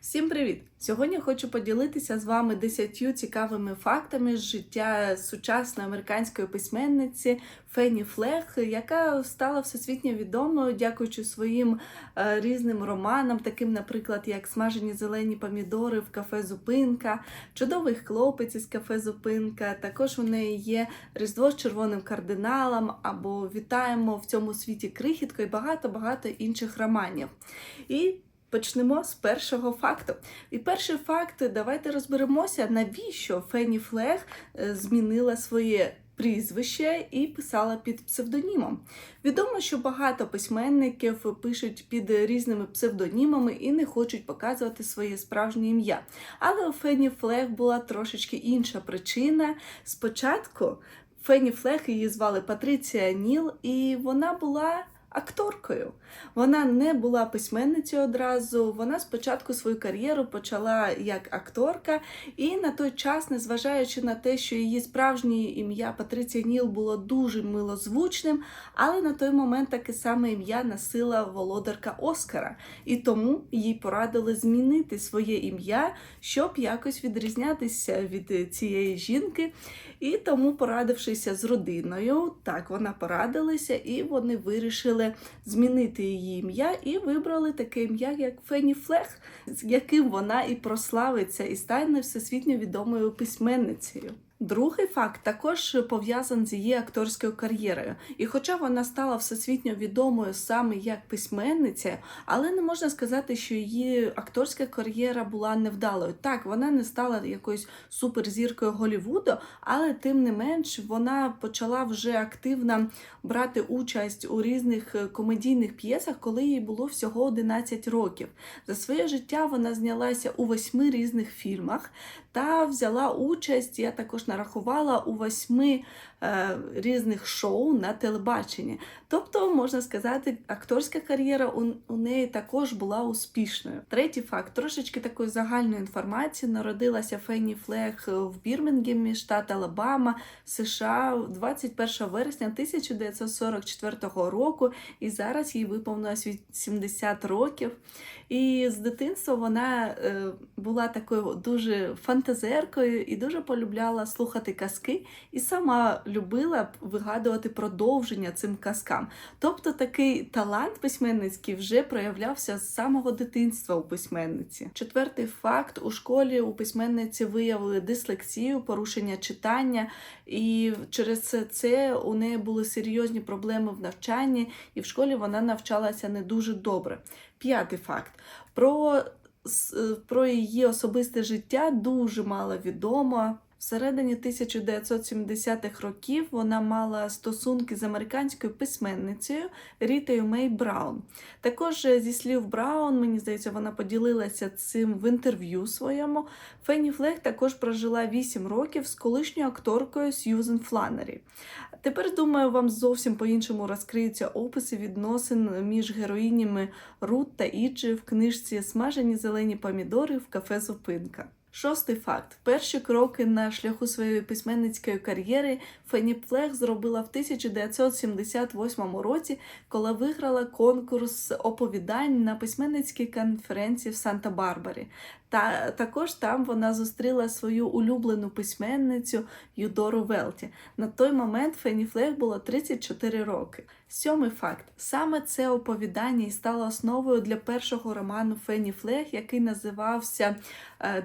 Всім привіт! Сьогодні хочу поділитися з вами 10 цікавими фактами з життя сучасної американської письменниці Фенні Флег, яка стала всесвітньо відомою, дякуючи своїм е, різним романам, таким, наприклад, як Смажені зелені помідори в кафе Зупинка, Чудовий хлопець із кафе Зупинка. Також у неї є Різдво з червоним кардиналом або Вітаємо в цьому світі крихітко і багато-багато інших романів. І Почнемо з першого факту. І перший факт, давайте розберемося, навіщо Фенні Флег е, змінила своє прізвище і писала під псевдонімом. Відомо, що багато письменників пишуть під різними псевдонімами і не хочуть показувати своє справжнє ім'я. Але у Фенні Флег була трошечки інша причина. Спочатку Фенні Флег її звали Патриція Ніл, і вона була акторкою. Вона не була письменницею одразу. Вона спочатку свою кар'єру почала як акторка, і на той час, незважаючи на те, що її справжнє ім'я Патриція Ніл було дуже милозвучним, але на той момент таке саме ім'я носила володарка Оскара, і тому їй порадили змінити своє ім'я, щоб якось відрізнятися від цієї жінки. І тому, порадившися з родиною, так вона порадилася, і вони вирішили змінити її ім'я і вибрали таке ім'я, як Фенні Флех, з яким вона і прославиться, і стане всесвітньо відомою письменницею. Другий факт також пов'язаний з її акторською кар'єрою. І хоча вона стала всесвітньо відомою саме як письменниця, але не можна сказати, що її акторська кар'єра була невдалою. Так, вона не стала якоюсь суперзіркою Голівуду, але тим не менш вона почала вже активно брати участь у різних комедійних п'єсах, коли їй було всього 11 років. За своє життя вона знялася у восьми різних фільмах та взяла участь, я також нарахувала у восьми різних шоу на телебаченні. Тобто, можна сказати, акторська кар'єра у, у неї також була успішною. Третій факт трошечки такої загальної інформації. Народилася Фенні Флег в Бірмінгемі, штат Алабама, США 21 вересня 1944 року, і зараз їй виповнилось 70 років. І з дитинства вона е, була такою дуже фантазеркою і дуже полюбляла слухати казки, і сама любила б вигадувати продовження цим казкам. Тобто такий талант письменницький вже проявлявся з самого дитинства у письменниці. Четвертий факт: у школі у письменниці виявили дислексію, порушення читання, і через це у неї були серйозні проблеми в навчанні, і в школі вона навчалася не дуже добре. П'ятий факт. Про, про її особисте життя дуже мало відомо. Всередині 1970-х років вона мала стосунки з американською письменницею Рітою Мей Браун. Також зі слів Браун, мені здається, вона поділилася цим в інтерв'ю своєму. Фенні Флег також прожила 8 років з колишньою акторкою Сьюзен Фланнері. Тепер, думаю, вам зовсім по-іншому розкриються описи відносин між героїнями Рут та Іджі в книжці Смажені зелені помідори в кафе Зупинка. Шостий факт: перші кроки на шляху своєї письменницької кар'єри Фенні Плех зробила в 1978 році, коли виграла конкурс оповідань на письменницькій конференції в Санта-Барбарі. Та також там вона зустріла свою улюблену письменницю Юдору Велті. На той момент Фенні Флег було 34 роки. Сьомий факт: саме це оповідання і стало основою для першого роману Фенні Флег, який називався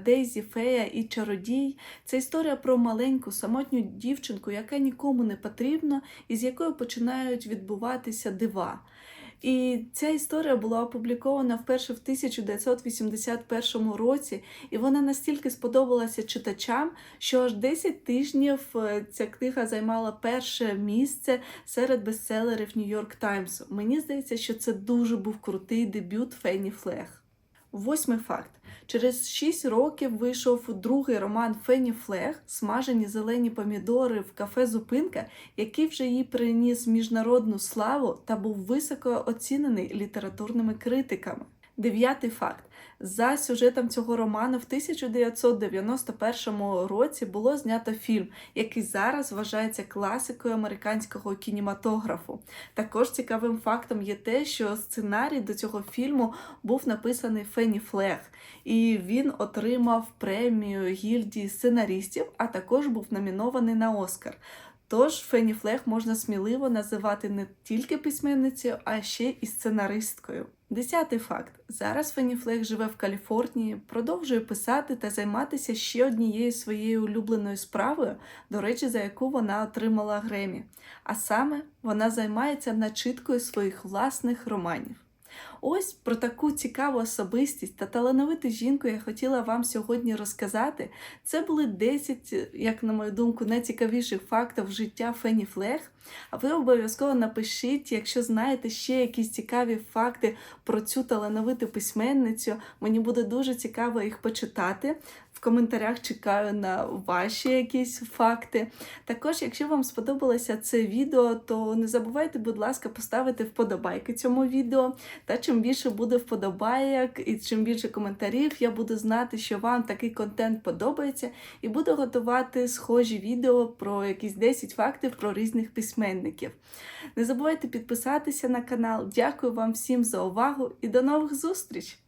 Дейзі Фея і Чародій. Це історія про маленьку самотню дівчинку, яка нікому не потрібна, і з якою починають відбуватися дива. І ця історія була опублікована вперше в 1981 році, і вона настільки сподобалася читачам, що аж 10 тижнів е, ця книга займала перше місце серед бестселерів Нью-Йорк Таймсу. Мені здається, що це дуже був крутий дебют Фенні Флег. Восьмий факт. Через 6 років вийшов другий роман Фенні Флег Смажені зелені помідори в кафе Зупинка, який вже їй приніс міжнародну славу та був високо оцінений літературними критиками. Дев'ятий факт. За сюжетом цього роману в 1991 році було знято фільм, який зараз вважається класикою американського кінематографу. Також цікавим фактом є те, що сценарій до цього фільму був написаний Фенні Флег, і він отримав премію гільдії сценаристів, а також був номінований на Оскар. Тож Фенні Флег можна сміливо називати не тільки письменницею, а ще і сценаристкою. Десятий факт: зараз Феніфлех живе в Каліфорнії, продовжує писати та займатися ще однією своєю улюбленою справою, до речі, за яку вона отримала Гремі. А саме вона займається начиткою своїх власних романів. Ось про таку цікаву особистість та талановиту жінку я хотіла вам сьогодні розказати. Це були 10, як на мою думку, найцікавіших фактів життя Фені Флех. А ви обов'язково напишіть, якщо знаєте ще якісь цікаві факти про цю талановиту письменницю. Мені буде дуже цікаво їх почитати. Коментарях чекаю на ваші якісь факти. Також, якщо вам сподобалося це відео, то не забувайте, будь ласка, поставити вподобайки цьому відео. Та чим більше буде вподобайок і чим більше коментарів, я буду знати, що вам такий контент подобається, і буду готувати схожі відео про якісь 10 фактів про різних письменників. Не забувайте підписатися на канал. Дякую вам всім за увагу і до нових зустріч!